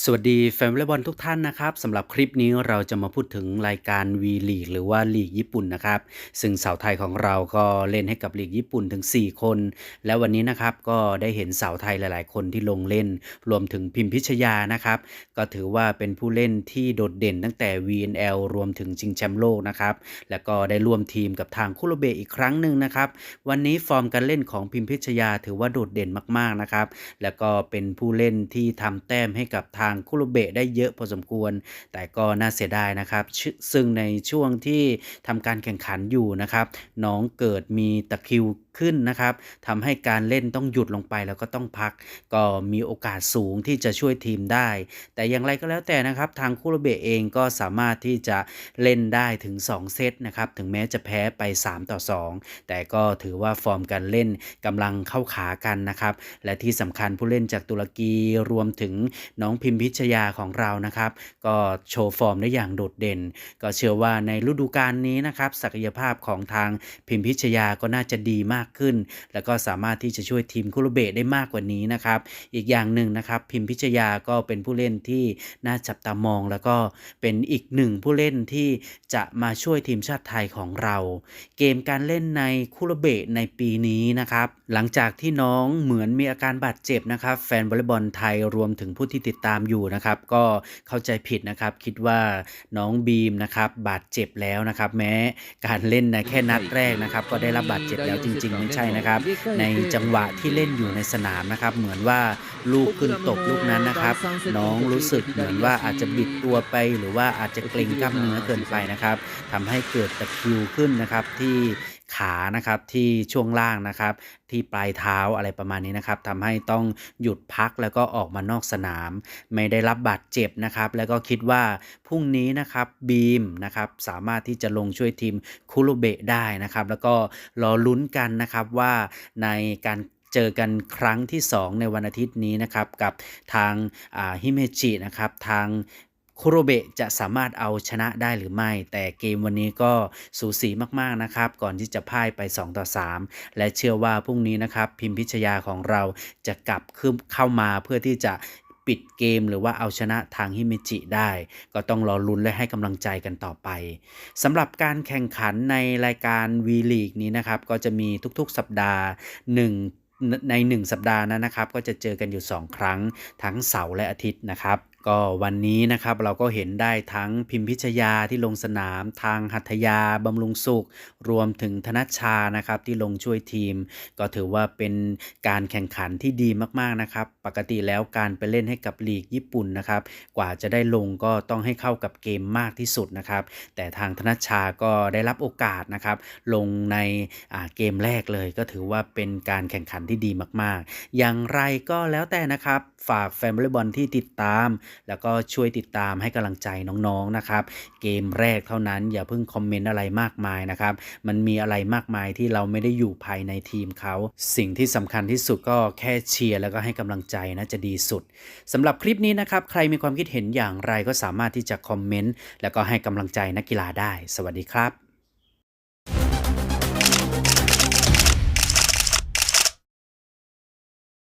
สวัสดีแฟนวอลเลย์บอลทุกท่านนะครับสำหรับคลิปนี้เราจะมาพูดถึงรายการ V League หรือว่าลีกญี่ปุ่นนะครับ ซึ่งสาวไทยของเราก็เล่นให้กับลีกญี่ปุ่นถึง 4 คน และวันนี้นะครับก็ได้เห็นสาวไทยหลาย ๆ คนที่ลงเล่น รวมถึงพิมพิชยานะครับ ก็ถือว่าเป็นผู้เล่นที่โดดเด่นตั้งแต่ VNL รวมถึงชิงแชมป์โลกนะครับแล้วก็ได้ร่วมทีมกับทางคุโรเบะอีกครั้งหนึ่งนะครับวันนี้ฟอร์มการเล่นของพิมพิชยาถือว่าโดดเด่นมาก ๆ นะครับแล้วก็เป็นผู้เล่นที่ทำแต้มให้กับทางคุโรเบะได้เยอะพอสมควร แต่ก็น่าเสียดายนะครับ ซึ่งในช่วงที่ทำการแข่งขันอยู่นะครับ น้องเกิดมีตะคิวขึ้นนะครับทำให้การเล่นต้องหยุดลงไปแล้วก็ต้องพัก ก็มีโอกาสสูงที่จะช่วยทีมได้ แต่อย่างไรก็แล้วแต่นะครับ ทางคุโรเบะเองก็สามารถที่จะเล่นได้ถึง 2 เซตนะครับ ถึงแม้จะแพ้ไป 3 ต่อ 2 แต่ก็ถือว่าฟอร์มการเล่นกำลังเข้าขากันนะครับ และที่สำคัญผู้เล่นจากตุรกีรวมถึงน้องพิมพิชยาของเรานะครับ ก็โชว์ฟอร์มได้อย่างโดดเด่น ก็เชื่อว่าในฤดูกาลนี้นะครับศักยภาพของทางพิมพิชยาก็น่าจะดีมากขึ้น แล้วก็สามารถที่จะช่วยทีมคุโรเบะได้มากกว่านี้นะครับ อีกอย่างหนึ่งนะครับ พิมพิชยาก็เป็นผู้เล่นที่น่าจับตามอง แล้วก็เป็นอีกหนึ่งผู้เล่นที่จะมาช่วยทีมชาติไทยของเรา เกมการเล่นในคุโรเบะในปีนี้นะครับ หลังจากที่น้องเหมือนมีอาการบาดเจ็บนะครับ แฟนวอลเลย์บอลไทยรวมถึงผู้ที่ติดตามอยู่นะครับ ก็เข้าใจผิดนะครับ คิดว่าน้องบีมนะครับบาดเจ็บแล้วนะครับ แม้การเล่นในแค่นัดแรกนะครับ ก็ได้รับบาดเจ็บแล้วจริงๆไม่ใช่นะครับ ในจังหวะที่เล่นอยู่ในสนามนะครับ เหมือนว่าลูกขึ้นตบลูกนั้นนะครับ น้องรู้สึกเหมือนว่าอาจจะบิดตัวไป หรือว่าอาจจะเกร็งกล้ามเนื้อเกินไปนะครับทำให้เกิดตะคริวขึ้นนะครับที่ ขานะครับที่ช่วงล่างนะครับที่ปลายเท้าอะไรประมาณนี้นะครับทำให้ต้องหยุดพักแล้วก็ออกมานอกสนาม ไม่ได้รับบาดเจ็บนะครับ แล้วก็คิดว่าพรุ่งนี้นะครับบีมนะครับสามารถที่จะลงช่วยทีมคุโรเบะได้นะครับ แล้วก็รอลุ้นกันนะครับว่าในการเจอกันครั้งที่ 2 ในวันอาทิตย์นี้นะครับ กับทางฮิเมจินะครับ ทาง คุโรเบะจะสามารถเอาชนะได้หรือไม่ แต่เกมวันนี้ก็สูสีมากๆนะครับ ก่อนที่จะพ่ายไป 2 ต่อ 3 และเชื่อว่าพรุ่งนี้นะครับ พิมพิชยาของเราจะกลับขึ้นเข้ามาเพื่อที่จะปิดเกมหรือว่าเอาชนะทางฮิเมจิได้ ก็ต้องรอลุ้นและให้กำลังใจกันต่อไปสำหรับการแข่งขันในรายการ V League นี้นะครับ ก็จะมีทุกๆสัปดาห์ 1 ใน 1 สัปดาห์นั้นนะครับ ก็จะเจอกันอยู่ 2 ครั้งทั้งเสาร์และอาทิตย์นะครับ ก็วันนี้นะครับเราก็เห็นได้ทั้งพิมพิชยาที่ลงสนามทางหัตถยาบำรุงสุข รวมถึงธนชานะครับที่ลงช่วยทีม ก็ถือว่าเป็นการแข่งขันที่ดีมากๆนะครับ ปกติแล้วการไปเล่นให้กับลีกญี่ปุ่นนะครับกว่าจะได้ลงก็ต้องให้เข้ากับเกมมากที่สุดนะครับแต่ทางธนชาก็ได้รับโอกาสนะครับลงในเกมแรกเลยก็ถือว่าเป็นการแข่งขันที่ดีมากๆ อย่างไรก็แล้วแต่นะครับฝากแฟนบอลบอลที่ติดตามแล้วก็ช่วยติดตามให้กำลังใจน้องๆนะครับเกมแรกเท่านั้นอย่าเพิ่งคอมเมนต์อะไรมากมายนะครับมันมีอะไรมากมายที่เราไม่ได้อยู่ภายในทีมเขา สิ่งที่สำคัญที่สุดก็แค่เชียร์แล้วก็ให้กำลังใจนะจะดีสุดสำหรับคลิปนี้นะครับใครมีความคิดเห็นอย่างไรก็สามารถที่จะคอมเมนต์แล้วก็ให้กำลังใจนักกีฬาได้ สวัสดีครับ